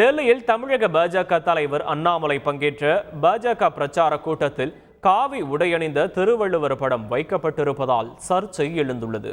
டெல்லியில் தமிழக பாஜக தலைவர் அண்ணாமலை பங்கேற்ற பாஜக பிரச்சார கூட்டத்தில் காவி உடையணிந்த திருவள்ளுவர் படம் வைக்கப்பட்டிருப்பதால் சர்ச்சை எழுந்துள்ளது.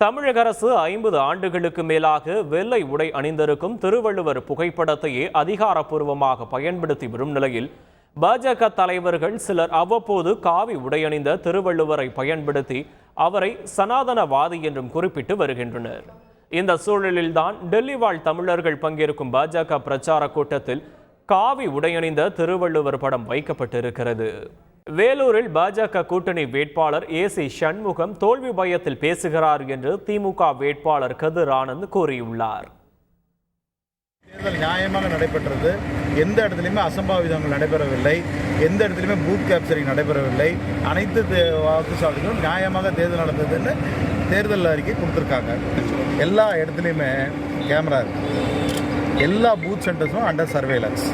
தமிழக அரசு ஐம்பது ஆண்டுகளுக்கு மேலாக வெள்ளை உடை அணிந்திருக்கும் திருவள்ளுவர் புகைப்படத்தையே அதிகாரப்பூர்வமாக பயன்படுத்தி வரும் நிலையில் பாஜக தலைவர்கள் சிலர் அவ்வப்போது காவி உடையணிந்த திருவள்ளுவரை பயன்படுத்தி அவரை சனாதனவாதி என்றும் குறிப்பிட்டு வருகின்றனர். இந்த சூழலில்தான் டெல்லி வாழ் தமிழர்கள் பங்கேற்கும் பாஜக பிரச்சார கூட்டத்தில் காவி உடையணிந்த திருவள்ளுவர் படம் வைக்கப்பட்டிருக்கிறது. வேலூரில் பாஜக கூட்டணி வேட்பாளர் ஏ சி சண்முகம் தோல்வி பயத்தில் பேசுகிறார் என்று திமுக வேட்பாளர் கதிர் ஆனந்த் கூறியுள்ளார். தேர்தல் நியாயமாக நடைபெற்றது. எந்த இடத்துலையுமே அசம்பாவிதங்கள் நடைபெறவில்லை. எந்த இடத்துலையுமே பூத் கேப்சரிங் நடைபெறவில்லை. அனைத்து தே- வாக்குச்சாவடிகளும் நியாயமாக தேர்தல் நடந்ததுன்னு தேர்தல் அறிக்கை கொடுத்துருக்காங்க. எல்லா இடத்துலையுமே கேமரா இருக்குது எல்லா பூத் சென்டர்ஸும் அண்டர் சர்வேலன்ஸ்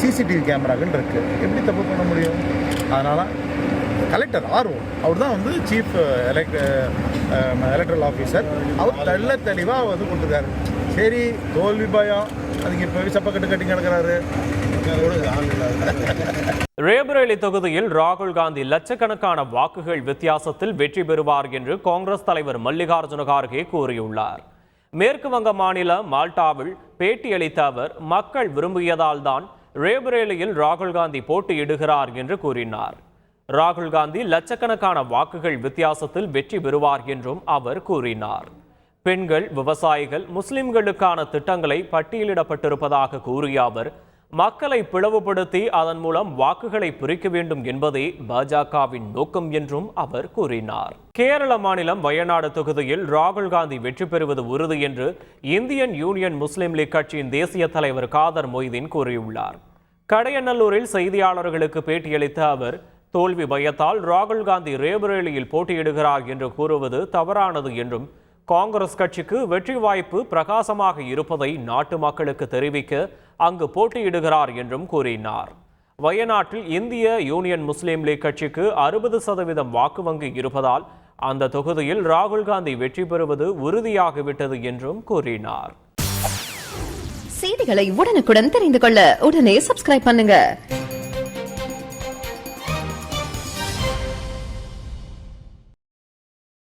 சிசிடிவி கேமராக்கள் இருக்குது எப்படி தப்பு பண்ண முடியும்? அதனால் கலெக்டர் ஆர்வம். அவர் தான் வந்து சீஃப் எலக்ட் எலக்ட்ரல் ஆஃபீஸர் அவர் தெள்ள தெளிவாக வந்து கொடுத்துருக்காரு சரி தோல்வி பயம். அதுக்கு இப்போ சப்பக்கட்டு கட்டி கிடக்கிறாரு. ரேபரேலி தொகுதியில் ராகுல் காந்தி லட்சக்கணக்கான வாக்குகள் வித்தியாசத்தில் வெற்றி பெறுவார் என்று காங்கிரஸ் தலைவர் மல்லிகார்ஜுன கார்கே கூறியுள்ளார். மேற்கு வங்க மாநிலம் மால்டாவில் பேட்டியளித்த அவர் மக்கள் விரும்பியதால் தான் ரேபரேலியில் ராகுல் காந்தி போட்டியிடுகிறார் என்று கூறினார். ராகுல் காந்தி லட்சக்கணக்கான வாக்குகள் வித்தியாசத்தில் வெற்றி பெறுவார் என்றும் அவர் கூறினார். பெண்கள் விவசாயிகள் முஸ்லிம்களுக்கான திட்டங்களை பட்டியலிடப்பட்டிருப்பதாக கூறிய அவர் மக்களை பிளவுபடுத்தி அதன் மூலம் வாக்குகளை பிரிக்க வேண்டும் என்பதே பாஜகவின் நோக்கம் என்றும் அவர் கூறினார். கேரள மாநிலம் வயநாடு தொகுதியில் ராகுல் காந்தி வெற்றி பெறுவது உறுதி என்று இந்தியன் யூனியன் முஸ்லிம் லீக் கட்சியின் தேசிய தலைவர் காதர் மொய்தீன் கூறியுள்ளார். கடையநல்லூரில் செய்தியாளர்களுக்கு பேட்டியளித்த அவர் தோல்வி பயத்தால் ராகுல் காந்தி ரேபரேலியில் போட்டியிடுகிறார் என்று கூறுவது தவறானது என்றும் காங்கிரஸ் கட்சிக்கு வெற்றி வாய்ப்பு பிரகாசமாக இருப்பதை நாட்டு மக்களுக்கு தெரிவிக்க அங்கு போட்டியிடுகிறார் என்றும் கூறினார். வயநாட்டில் இந்திய யூனியன் முஸ்லீம் லீக் கட்சிக்கு அறுபது சதவீதம் வாக்கு வங்கி இருப்பதால் அந்த தொகுதியில் ராகுல் காந்தி வெற்றி பெறுவது உறுதியாகிவிட்டது என்றும் கூறினார். செய்திகளை உடனுக்குடன் தெரிந்து கொள்ள உடனே சப்ஸ்கிரைப் பண்ணுங்க.